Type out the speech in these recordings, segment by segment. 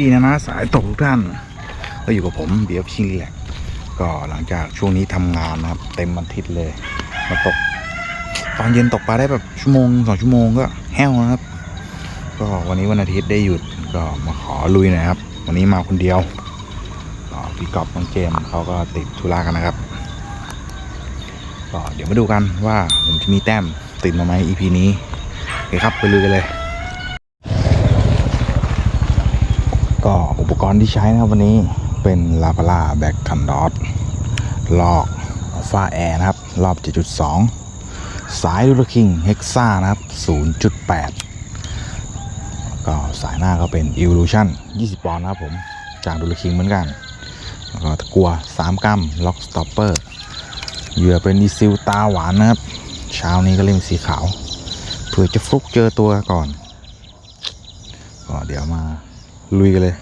ดีนะครับพี่ๆนะนะสายตกทุกท่านก็อยู่กับผมเบียร์ชิงแหลกก็หลังจากช่วงนี้ทำงานนะครับ เต็มวันอาทิตย์เลย มาตก ตอนเย็นตกปลาได้แบบชั่วโมงสองชั่วโมงก็แห้วนะครับ ก็วันนี้วันอาทิตย์ได้หยุดก็มาขอลุยหน่อยครับ วันนี้มาคนเดียวก็พี่กอบน้องเจมเขาก็ติดธุระกันนะครับก็เดี๋ยวมาดูกันว่าผมจะมีแต้มติดมาไหม EP นี้โอเคครับไปลุยกันเลย ก็อุปก รณ์ที่ใช้นะครับวันนี้เป็นลาพาร่าแบ็กคันดอทลอกฟ้าแอร์นะครับ รอบ 7.2 สายดูลคิงเฮกซ่านะครับ 0.8 ก็สายหน้าก็เป็น Evolution 20 ปอนด์นะครับผม จากดูลคิงเหมือนกัน แล้วก็ตะกัว 3 กรัมล็อกสต็อปเปอร์เหยื่อเป็นอีซิลตาหวานนะครับ เช้านี้ก็เล่นสีขาว เผื่อจะฟลุกเจอตัวก่อน ก็เดี๋ยวมาลุยกันเลย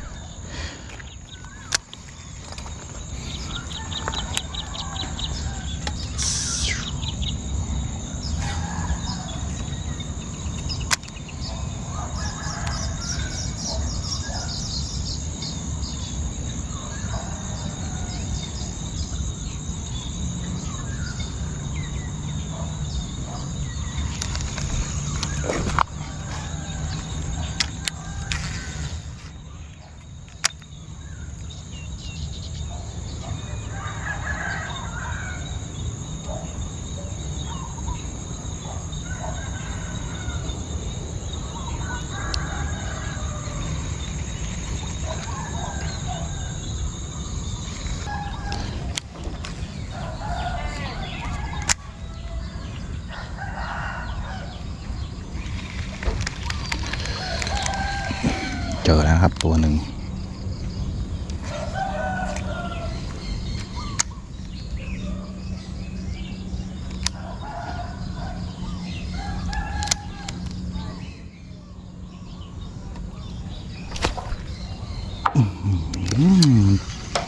ครับตัวหนึ่ง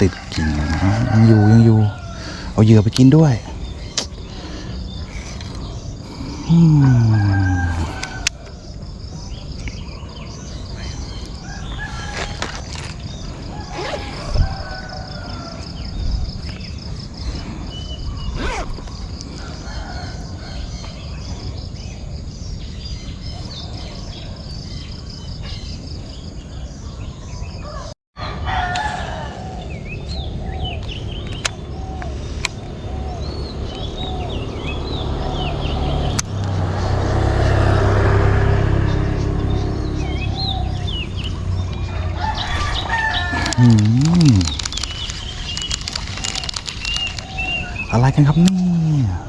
ติดกิ่งนะยังอยู่ยังอยู่ เอาเหยื่อไปกินด้วย อืม อืม นะครับนี่ย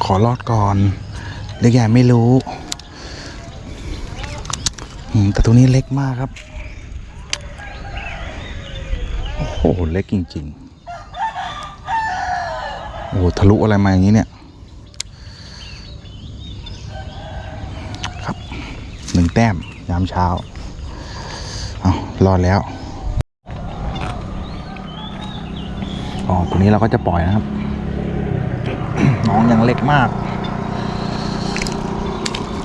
ข อรอดก่อนเล็กใหญ่ไม่รู้แต่ตัวนี้เล็กมากครับ โอ้โห เล็กจริง ๆ โอ้โหทะลุอะไรมาอย่างนี้เนี่ย ครับหนึ่งแต้มยามเช้า เอารอดแล้ว อ๋อ ตัวนี้เราก็จะปล่อยนะครับ น้องยังเล็กมาก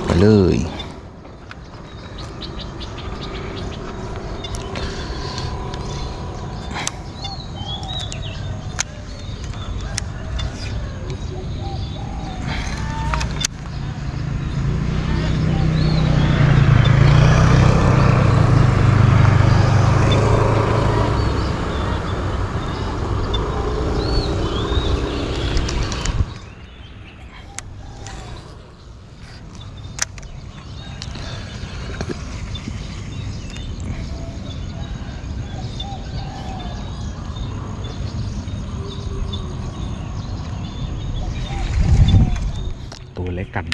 ไปเลย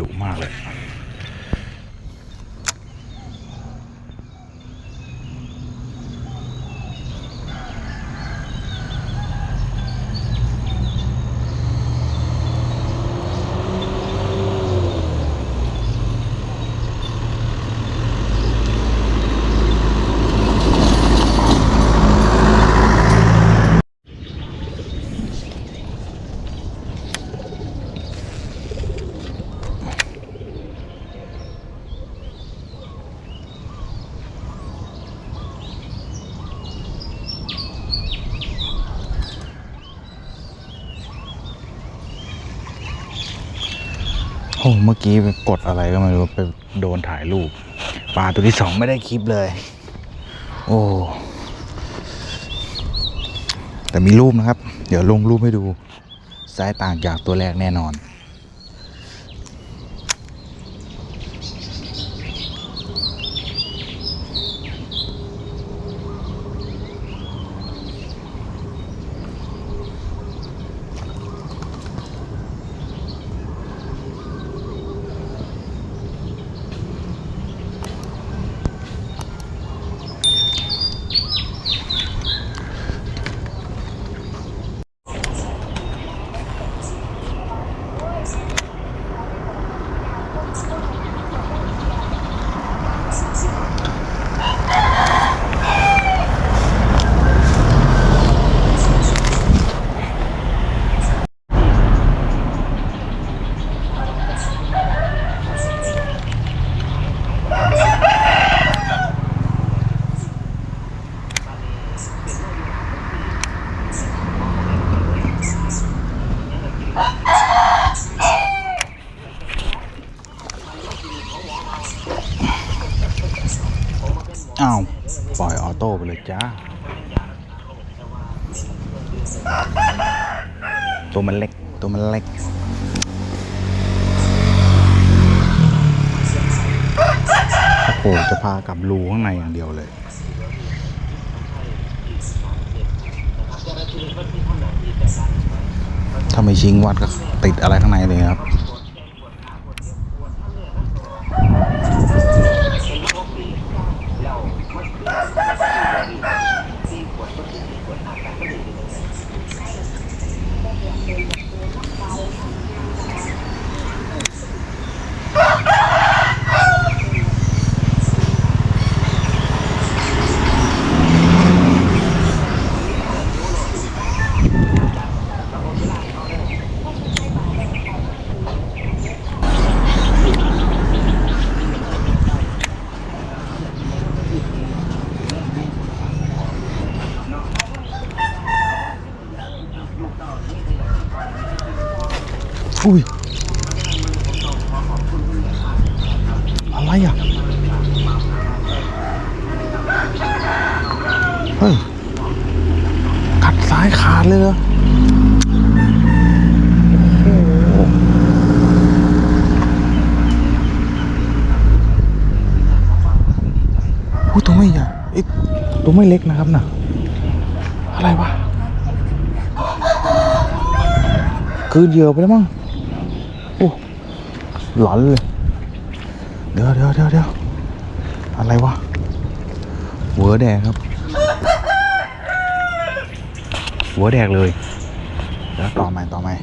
ดุมากเลย มื่อกี้ไปกดอะไรก็ไม่รู้ไปโดนถ่ายรูปปลาตัวที่สองไม่ได้คลิปเลย โอ้แต่มีรูปนะครับ เดี๋ยวลงรูปให้ดูไซส์ต่างจากตัวแรกแน่นอน อ้าว ปล่อยออโต้ ไปเลยจ้า ตัวมันเล็ก ตัวมันเล็กโอ้โหจะพากลับรูข้างในอย่างเดียวเลยถ้าไม่ชิงวัดก็ติดอะไรข้างในเลยครับ อุ้ย อะไรอะ เฮ้ยกัดซ้ายขาดเลยเหรอโอ้โหอุ๊ยตัวไม่ใหญ่เอ้ตัวไม่เล็กนะครับน่ะอะไรวะ คือเหยื่อไปแล้วมั้งโอ้หลอนเลย เดี๋ยวเดี๋ยวเดี๋ยวเดี๋ยวอะไรวะหัวแดงครับ หัวแดกเลย แล้วต่อใหม่ต่อใหม่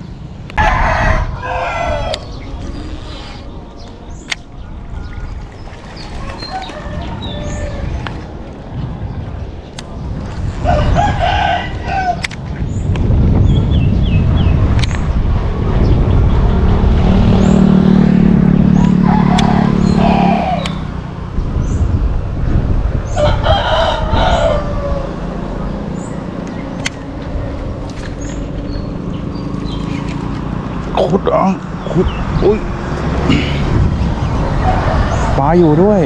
ขุดอะขุดอุ้ย ปลาอยู่ด้วย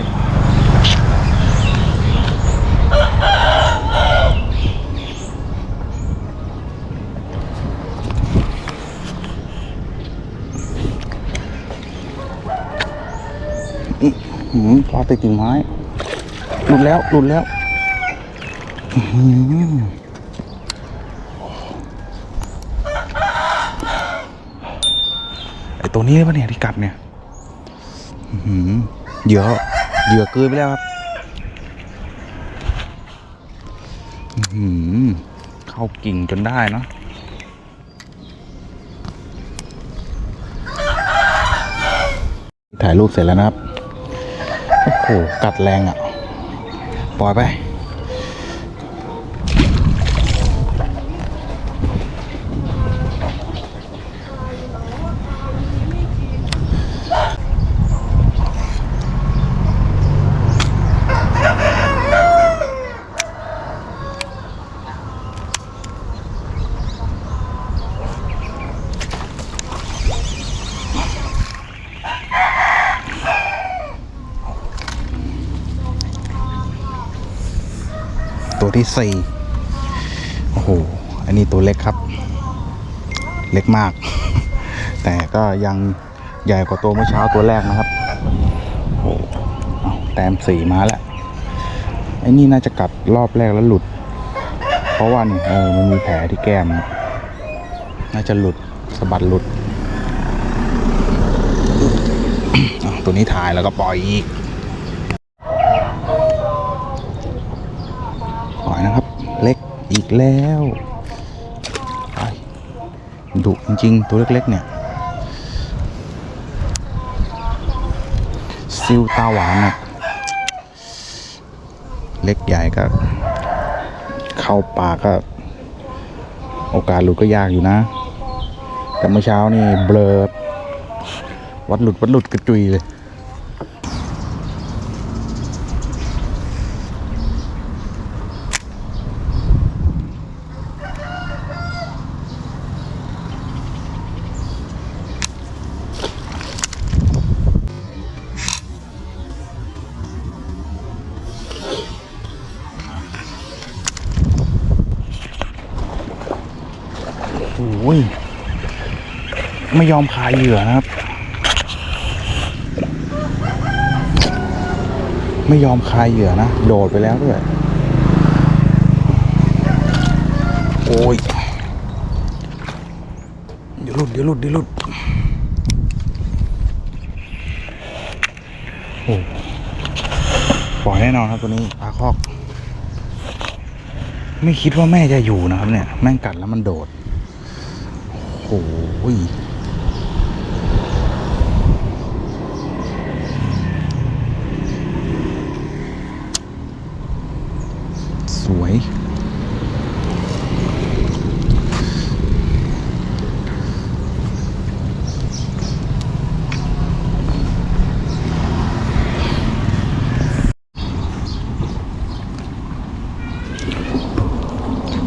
อื้อหือปลาติดกิ่งไม้ หลุดแล้ว หลุดแล้วหือไอตัวนี้ปะเนี่ยที่กัดเนี่ยหือ เหยื่อเหยื่อเกินไปแล้วครับอื้อหือเข้ากิ่งจนได้เนาะถ่ายรูปเสร็จแล้วนะครับ โอ้โห กัดแรงอะ่ะ ปล่อยไป ที่สี่โอ้โห อันนี้ตัวเล็กครับ เล็กมาก แต่ก็ยังใหญ่กว่าตัวเมื่อเช้าตัวแรกนะครับโอ้โหเอาแต้มสีมาแล้วไอ้นี่น่าจะกัดรอบแรกแล้วหลุด เพราะว่านี่เออมันมีแผลที่แก้ม น่าจะหลุดสะบัดหลุดตัวนี้ถ่ายแล้วก็ปล่อยอีก ปล่อย นะครับ เล็กอีกแล้วดุจริงๆตัวเล็กๆเนี่ยซิลตาหวานนะเล็กใหญ่ก็ เข้าปากก็ โอกาสหลุดก็ยากอยู่นะ แต่เมื่อเช้านี่เบลอวัดหลุดวัดหลุดกระจุยเลย ไม่ยอมคายเหยื่อนะครับ ไม่ยอมคายเหยื่อนะ โดดไปแล้วด้วย โอ้ยเดี๋ยวหลุดเดี๋ยวหลุดเดี๋ยวหลุดโอ้ปล่อยแน่นอนครับตัวนี้ปลาคอก ไม่คิดว่าแม่จะอยู่นะครับเนี่ย แม่งกัดแล้วมันโดดโอ้โหยสวย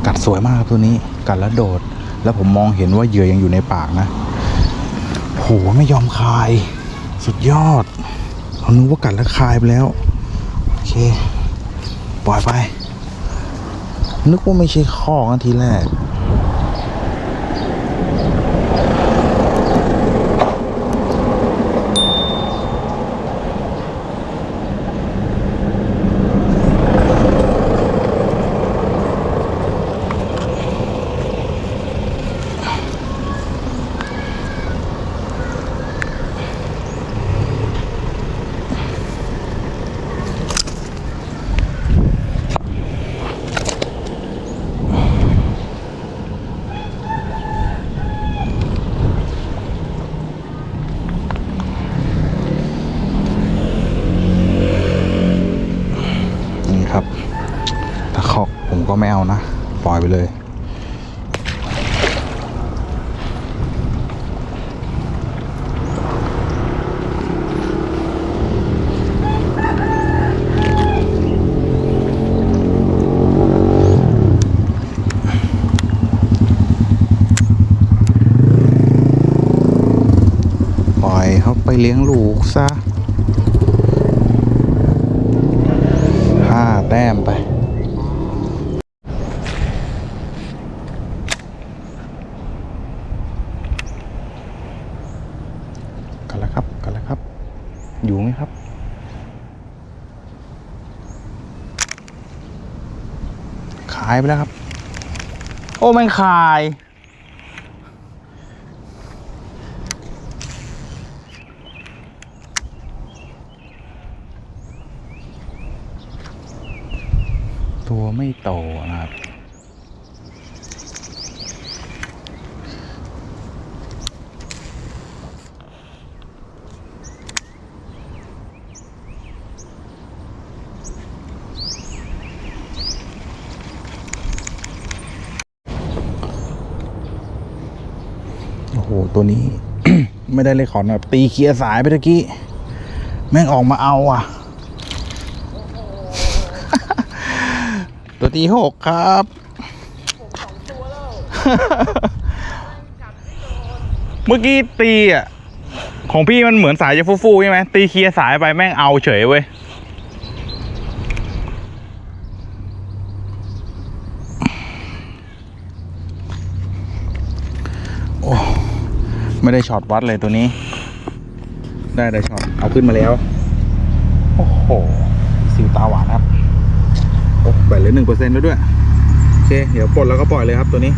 กัด สวยมากครับตัวนี้กัดแล้วโดด แล้วผมมองเห็นว่าเหยื่อยังอยู่ในปากนะโหไม่ยอมคาย สุดยอดเรานึกว่ากัดแล้วคายไปแล้ว โอเค ปล่อยไป นึกว่าไม่ใช่ข้อกันทีแรก นี่ครับ ถ้าเคาะผมก็ไม่เอานะ ปล่อยไป เลย ปล่อยเขาไปเลี้ยงลูกซะายไปแล้วครับ โอ้แมันคาย ตัวไม่โตนะครับ นี้ ไม่ได้เลยขอนแบบตีเคลียร์สายไปตะกี้ แม่งออกมาเอาอะ ตัวที่หกครับเมื่อกี้ตีอะ ของพี่มันเหมือนสายจะฟูๆใช่ไหมตีเคลียร์สายไปแม่งเอาเฉยเว้ย ไม่ได้ช็อตวัดเลยตัวนี้ ได้แต่ช็อตเอาขึ้นมาแล้ว โอ้โหซิวตาหวานครับโอ้แบตเหลือหนึ่งเปอร์เซ็นต์แล้วด้วย โอเค เดี๋ยวปลดแล้วก็ปล่อยเลยครับตัวนี้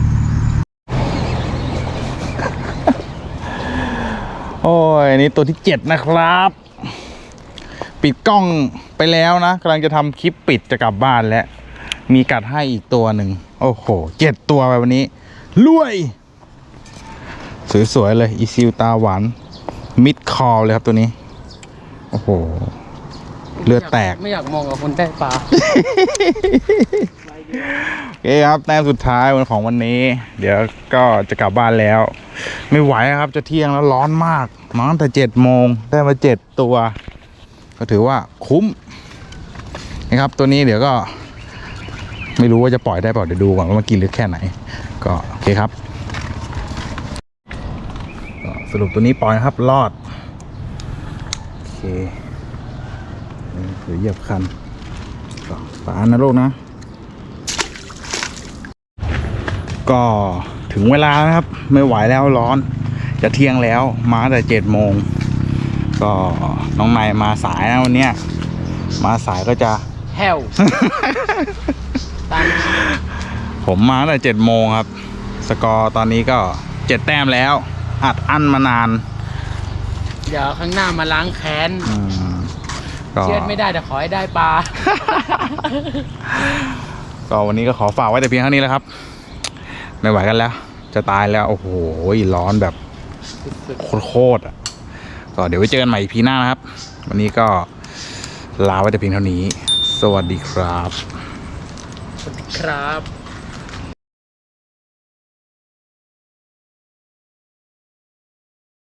โอ้ยนนี้ตัวที่เจ็ดนะครับ ปิดกล้องไปแล้วนะกำลังจะทำคลิปปิดจะกลับบ้านแล้ว มีกัดให้อีกตัวหนึ่ง โอ้โหเจ็ดตัวไปวันนี้รวย สวยๆเลยอีซิลตาหวานมิดคอเลยครับตัวนี้ โอ้โห เลือดแตก ไม่อยากมองกับคนได้ปลาโอเคครับแต้มสุดท้ายวันของวันนี้ เดี๋ยวก็จะกลับบ้านแล้ว ไม่ไหวครับจะเที่ยงแล้วร้อนมากมาตั้งแต่เจ็ดโมงได้มาเจ็ดตัว ก็ถือว่าคุ้มนะครับตัวนี้เดี๋ยวก็ ไม่รู้ว่าจะปล่อยได้เปล่าเดี๋ยวดูก่อนว่ามันกินลึกแค่ไหน ก็โอเคครับก็ สรุปตัวนี้ปล่อยนะครับ รอด โอเคนี่ถือเหยียบคันก็ฝานะลูกนะ ก็ถึงเวลานะครับ ไม่ไหวแล้วร้อน จะเที่ยงแล้วมาแต่เจ็ดโมง ก็น้องนายมาสายนะวันเนี้ยมาสายก็จะแฮวตามผมมาตั้งแต่เจ็ดโมงครับ สกอร์ตอนนี้ก็เจ็ดแต้มแล้ว อัดอั้นมานาน เดี๋ยวข้างหน้ามาล้างแค้นอืมก็ เชื่อดไม่ได้แต่ขอให้ได้ปลา ก็วันนี้ก็ขอฝากไว้แต่เพียงเท่านี้แล้วครับ ไม่ไหวกันแล้ว จะตายแล้ว โอ้โหร้อนแบบโคตรๆอะก็เดี๋ยวไว้เจอกันใหม่พีหน้านะครับ วันนี้ก็ลาไว้แต่เพียงเท่านี้ สวัสดีครับสวัสดีครับ